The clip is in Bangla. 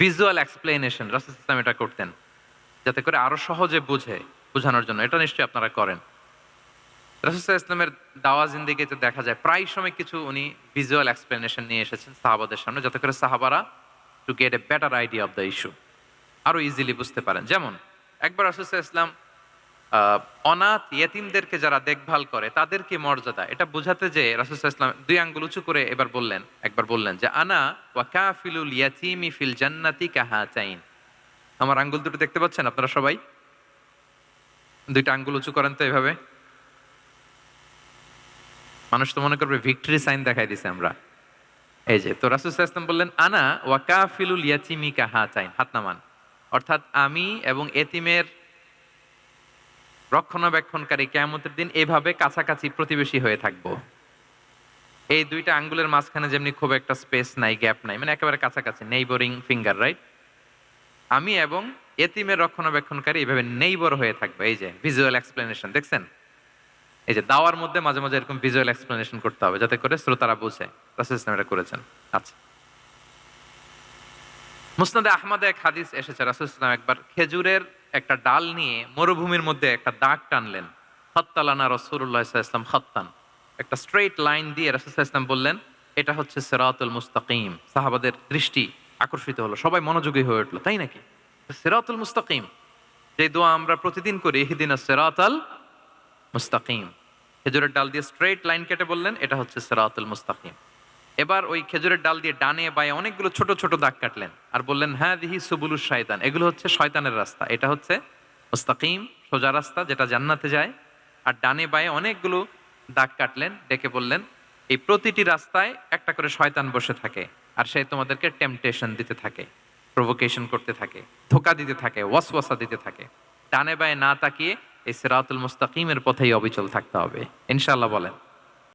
ভিজুয়াল এক্সপ্লেনেশন, রাসুল ইসলাম এটা করতেন, যাতে করে আরও সহজে বুঝে, বোঝানোর জন্য। এটা নিশ্চয়ই আপনারা করেন। রাসুল ইসলামের দাওয়া জিন্দিগিতে দেখা যায়, প্রায় সময় কিছু উনি ভিজুয়াল এক্সপ্লেনেশন নিয়ে এসেছেন সাহাবাদের সামনে, যাতে করে সাহাবারা to get a better idea of the issue আরও ইজিলি বুঝতে পারেন। যেমন, একবার রাসুল ইসলাম অনাথ ইয়েতিমদেরকে যারা দেখভাল করে, তাদেরকে মর্যাদা। এটা বোঝাতে যে রাসুল ইসলাম দুই আঙ্গুল উঁচু করে এবার বললেন, একবার বললেন যে, আনা ওয়া কাফিলুল ইয়াতিমি ফিল জান্নাতি কাহা চাইন আমার আঙ্গুল দুটো দেখতে পাচ্ছেন আপনারা সবাই? দুইটা আঙ্গুল উঁচু করেন তো এভাবে। মানুষ তো মনে করবে ভিক্টরি সাইন দেখাই দিছে আমরা। এই যে, তো রাসুল ইসলাম বললেন, আনা ওয়া কাফিলুল ইয়াতিমি কাহা চাইন হাত নামান। অর্থাৎ আমি এবং এতিমের রক্ষণাবেক্ষণকারী কেয়ামতের দিন এভাবে কাছাকাছি প্রতিবেশী হয়ে থাকব। এই দুইটা আঙ্গুলের মাঝখানে যেমনি খুব একটা স্পেস নাই, গ্যাপ নাই মানে একেবারে কাছাকাছি, নেইবরিং ফিঙ্গার, রাইট? আমি এবং এতিমের রক্ষণাবেক্ষণকারী এইভাবে নেইবর হয়ে থাকবে। এই যে, ভিজুয়াল এক্সপ্লেনেশন, দেখছেন? এই যে, দাওয়ার মধ্যে মাঝে মাঝে এরকম ভিজুয়াল এক্সপ্লেনেশন করতে হবে, যাতে করে শ্রোতারা বুঝে। রাসুল ইসলাম এটা করেছেন। আচ্ছা। মুসনাদে আহমদে এক হাদিস এসেছে, রাসুল ইসলাম একবার খেজুরের একটা ডাল নিয়ে মরুভূমির মধ্যে একটা দাগ টানলেন। হত্তালানা রসুল্লাহ ইসলাম হত্তান একটা স্ট্রেট লাইন দিয়ে রাসুল ইসলাম বললেন, এটা হচ্ছে সেরাতুল মুস্তাকিম। সাহাবাদের দৃষ্টি আকর্ষিত হলো, সবাই মনোযোগী হয়ে উঠল, তাই নাকি? সেরাতুল মুস্তাকিম। যে দোয়া আমরা প্রতিদিন করি হিদিন সেরাতাল মুস্তাকিম। খেজুরের ডাল দিয়ে স্ট্রেট লাইন কেটে বললেন, এটা হচ্ছে সেরাতুল মুস্তাকিম। এবার ওই খেজুরের ডাল দিয়ে ডানে বায়ে অনেকগুলো ছোট ছোট দাগ কাটলেন আর বললেন হ্যাঁ দিহি সুবুলুর শয়তান। এগুলো হচ্ছে শয়তানের রাস্তা। এটা হচ্ছে মুস্তাকিম, সোজা রাস্তা যেটা জান্নাতে যায়। আর ডানে বায়ে অনেকগুলো দাগ কাটলেন, ডেকে বললেন, এই প্রতিটি রাস্তায় একটা করে শয়তান বসে থাকে আর সে তোমাদেরকে টেম্পটেশন দিতে থাকে প্রভোকেশন করতে থাকে, ধোকা দিতে থাকে, ওয়াসওয়াসা দিতে থাকে। ডানে বায়ে না তাকিয়ে এই সিরাতুল মুস্তাকিমের পথেই অবিচল থাকতে হবে। ইনশাআল্লাহ বলেন।